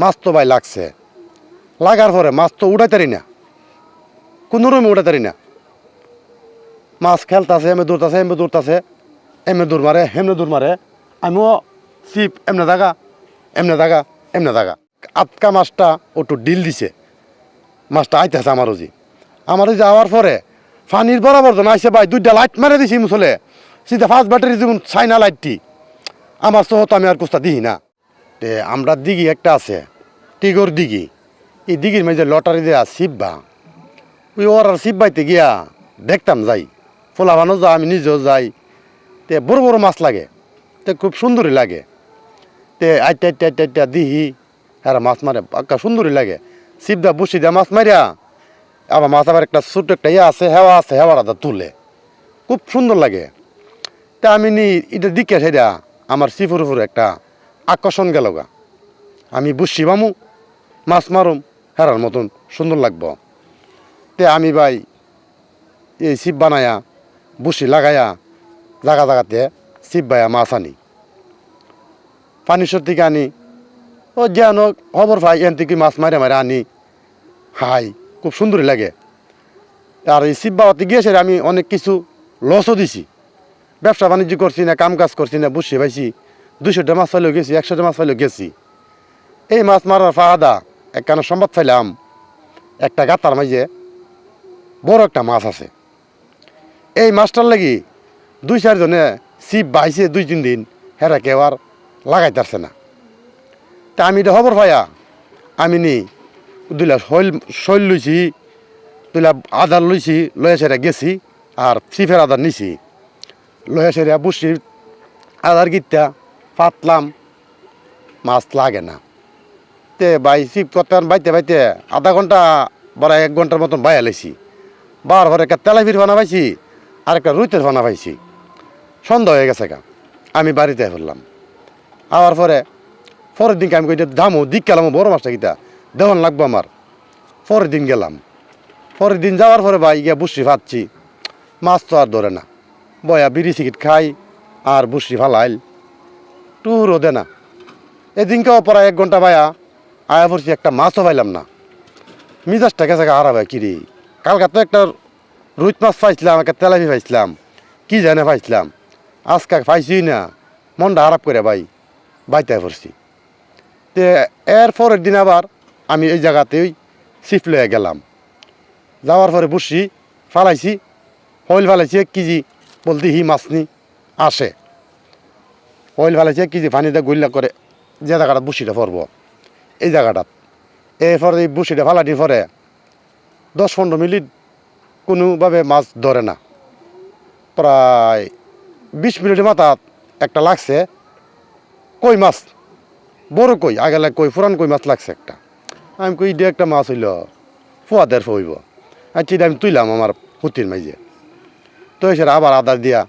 মাছ তো ভাই লাগছে। লাগার পরে মাছ তো উঠাইতারি না। কোনো রুমে উঠাইতারি না। মাছ খেলতাছে এমে দৌড়তাছে এমে দৌড়তাছে। এমে দৌড় মারে হেমনে দৌড় মারে। আমিও সিপ এমনে দাগা এমনে দাগা এমনে দাগা আটকা মাছটা ওটু ডিল দিছে। মাছটা আইতেছে আমারও জি আমারও যে যাওয়ার পরে পানির বরাবর জন আইসে ভাই দুইটা লাইট মেরে দিছি মুসলে সিধা ফার্স্ট ব্যাটারি যেমন চাইনা লাইটটি, আমার সহ তো আমি আর কুস্তা দিই না। আমরা দিঘি একটা আছে, টিগর দিঘি। এই দিঘির মাঝে লটারি দেয়া শিববা ওই ওর আর শিববাইতে গিয়া দেখতাম যাই ফোলাবানো যা আমি নিজেও যাই। তে বড় বড় মাছ লাগে, তে খুব সুন্দরই লাগে। তে আইটা আইটা আইটা দিহি হ্যাঁ মাছ মারে পাক্কা সুন্দরই লাগে। শিবদা বসি দেয়া মাছ মারিয়া, আবার মাছ আবার একটা ছোট একটা ইয়ে আছে, হেওয়া আছে হেওয়াটা তুলে। খুব সুন্দর লাগে। তা আমি নি এটা দিকে সেটা আমার সিফুর একটা আকর্ষণ গেল গা। আমি বুঝছি বামু, মাছ মারুম, হেরার মতন সুন্দর লাগব। তে আমি ভাই এই শিব বানায়া বুসি লাগায়া, জাগা জাগাতে শিব বায়া মাছ আনি। পানিশ্বর থেকে আনি, ও যেন খবর ভাই এন থেকে মাছ মারে মারে আনি। হাই, খুব সুন্দরই লাগে। আর এই শিব বাবাতে গিয়েছে আমি অনেক কিছু লসও দিছি। ব্যবসা বাণিজ্য করছি না, কাম কাজ করছি না বসে পাইছি দুশোটা মাছ ফাইলেও গেছি একশোটা মাছ ফাইলেও গেছি। এই মাছ মারার ফাহাদা একখানা সম্বাদ পাইলাম, একটা গাতার মাঝে বড় একটা মাছ আছে। এই মাছটার লাগি দুই চারজনে ছিপ বাইছে দুই তিন দিন, হেরা কেউ আর লাগাইতারছে না। তা আমি এটা খবর পাইয়া, আমি নি দুইলা শৈল শৈল লইছি দুইলা আদার লইছি লয়ে সেরা গেছি আর ছিপের আদার নিছি। লয়ে সেরা বুসি আদার গিটটা পাতলাম মাছ লাগে না। তে বাই ছিপ করতে বাইতে বাইতে আধা ঘণ্টা বড় এক ঘণ্টার মতন বাইয়া লাইছি বার ঘরে একটা তেলাপির ফানা পাইছি, আর একটা রুইতের ফানা পাইছি। সন্ধ্যা হয়ে গেছে গা, আমি বাড়িতে ফেললাম আবার পরে, পরের দিনকে আমি কইতে দামও দিক গেলাম বড় মাছটা কিতা দেওয়ান লাগবো আমার। পরের দিন গেলাম। পরের দিন যাওয়ার পরে ভাই, গিয়া বুসি ফাচ্ছি মাছ তো আর ধরে না। বয়া বিড়ি সিকিট খাই, আর বুসি ফালাইল। টুরও দে না। এদিনকেও পরে এক ঘণ্টা ভাইয়া আয়া পড়ছি, একটা মাছও পাইলাম না। মিজাজটা গেছে হারা ভাই কিরি কালকা তো একটা রুইত মাছ পাইছিলাম, একটা তেলাপি পাইছিলাম, কি জানে পাইছিলাম? আজকে পাইছি না। মনটা খারাপ করে ভাই বাইতে পড়ছি। তে এর পরের দিন আবার আমি এই জায়গাতেই সিফট লয়ে গেলাম। যাওয়ার পরে বসছি ফালাইছি, হইল ফালাইছি, এক কেজি বলতে হি মাছ নি, আসে। হইল ফালাইছি এক কেজি পানিতে গুল্লা করে যে জায়গাটা বসিটা পড়ব এই জায়গাটাত এরপরে এই বসিটা ফালাটির পরে দশ পনেরো মিনিট কোনোভাবে মাছ ধরে না। প্রায় বিশ মিনিটের মাথা একটা লাগছে। কই মাছ? বড় কই? আগে লাগ কই? পুরান কই মাছ লাগছে একটা? আমি কই দিয়ে একটা মাছ হইল, ফুয়া দেড় হইব। আচ্ছা এটা আমি তুইলাম আমার হুতির মাইজে। তো এসে আবার আদার দিয়া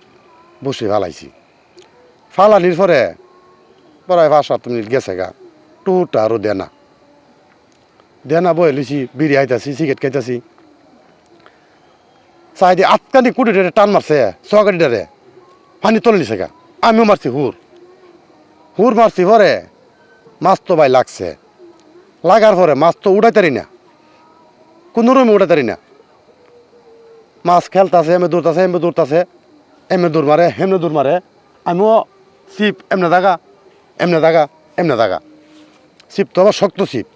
বসে ফালাইছি। ফালানির পরে। প্রায় পাঁচ সাত মিনিট গেছে গা। টুটা আরও দেনা দেনা বয়ে লিছি, বিড়ি আইতাছি সিগারেট খাইতাছি। সাইডে আটকানি কুড়ি ডেরে টান মারছে সহকারি ডেরে পানি তোলে নিছে গা। আমিও মারছি হুর। হুর মারছি পরে, মাছ তো ভাই লাগছে। লাগার পরে মাছ তো উঠাইতারি না। কোনো রুমে উঠাইতারি না। মাছ খেলতাছে এমে দৌড়তাছে এমে দৌড়তাছে। এমে দৌড় মারে হেমনে দৌড় মারে। আমিও সিপ, এমনে দাগা এমনে দাগা এমনে দাগা। সিপ তো আবার শক্ত সিপ।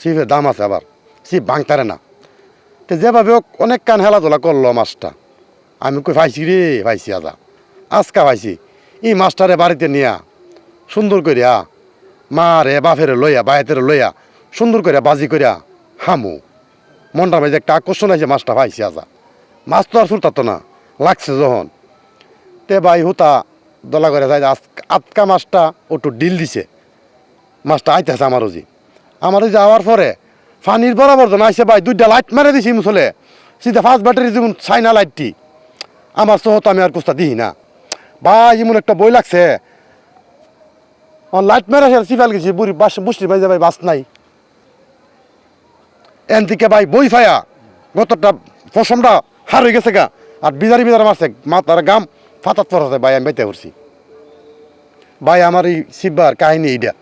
সিপের দাম আছে আবার। সিপ ভাঙতারে না। তো যেভাবে হোক অনেক কান খেলাধুলা করল মাছটা। আমি কই ভাইছি রে পাইছি আদা। আজকা পাইছি এই মাছটারে বাড়িতে নিয়া, সুন্দর করিয়া মা রে বাপের লইয়া, বায়েতের লইয়া, সুন্দর করিয়া বাজি করিয়া হামু। মনটার মাঝে একটা আকর্ষণ আছে মাছটা পাইছি আজা মাছ তো আর সুরতাতো না, লাগছে যখন। তে ভাই হুতা দলা করে আজ- আটকা মাছটা ওটু ডিল দিছে। মাছটা আইতেছে আমারও জি আমারও যাওয়ার পরে পানির বরাবর জন আইসে ভাই, দুইটা লাইট মেরে দিছি মুসলে সিধা ফার্স্ট ব্যাটারি যেমন চাইনা লাইটটি আমার সহ তো আমি আর কুস্তা দিই না। ভাই এমন একটা বই লাগছে। আমার লাইট মেরে সে সিফাল গেছি, বুড়ি বাস বুসলি ভাই যে ভাই, বাস নাই। এন থেকে ভাই বই ফায়া। গতটা পশমটা হার হয়ে গেছে গা। আর বিজারি বিজারে মারছে, মাথার গাম। ফাতাত পড়াতে ভাই আমি বাইতে করছি ভাই আমার এই শিববার কাহিনী এইটা।